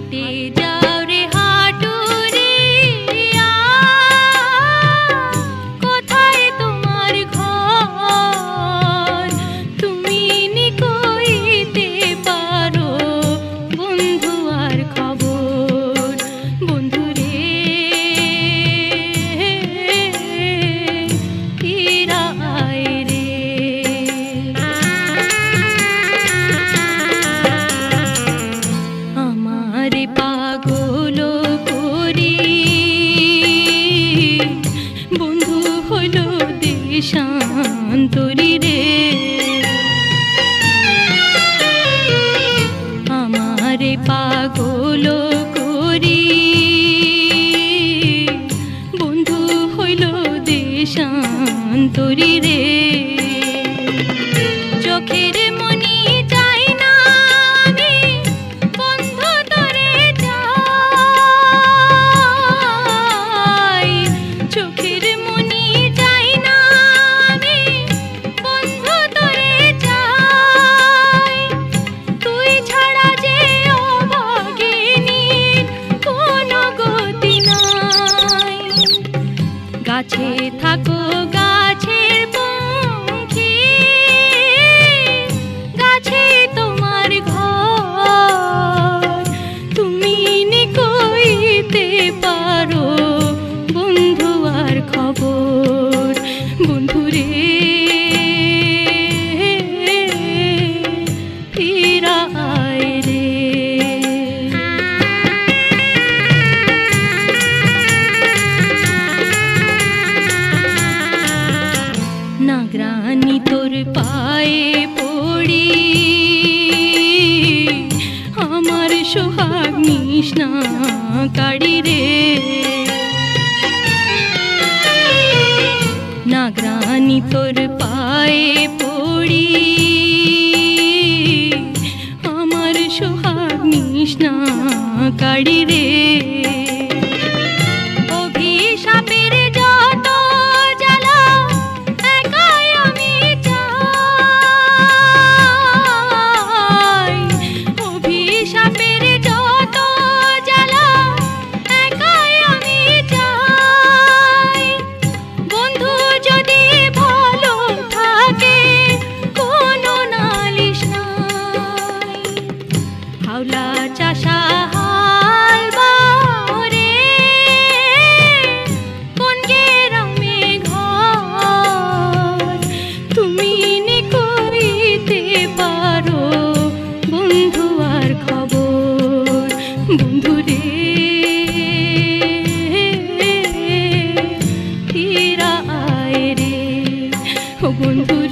কাটে যা শান্তরে কাছে থাকো গাছের পঙ্খী। গাছে তোমার ঘর। তুমি নিকইতে পারো বন্ধু আর খবর। বন্ধুরে কৃষ্ণ কাড়ি রে। নাগরানি তোর পায়ে পড়ি। আমার সোহাগ নিষ্ণা কাড়ি রে। বন্ধুরে ফিরা রে। ও বন্ধুরে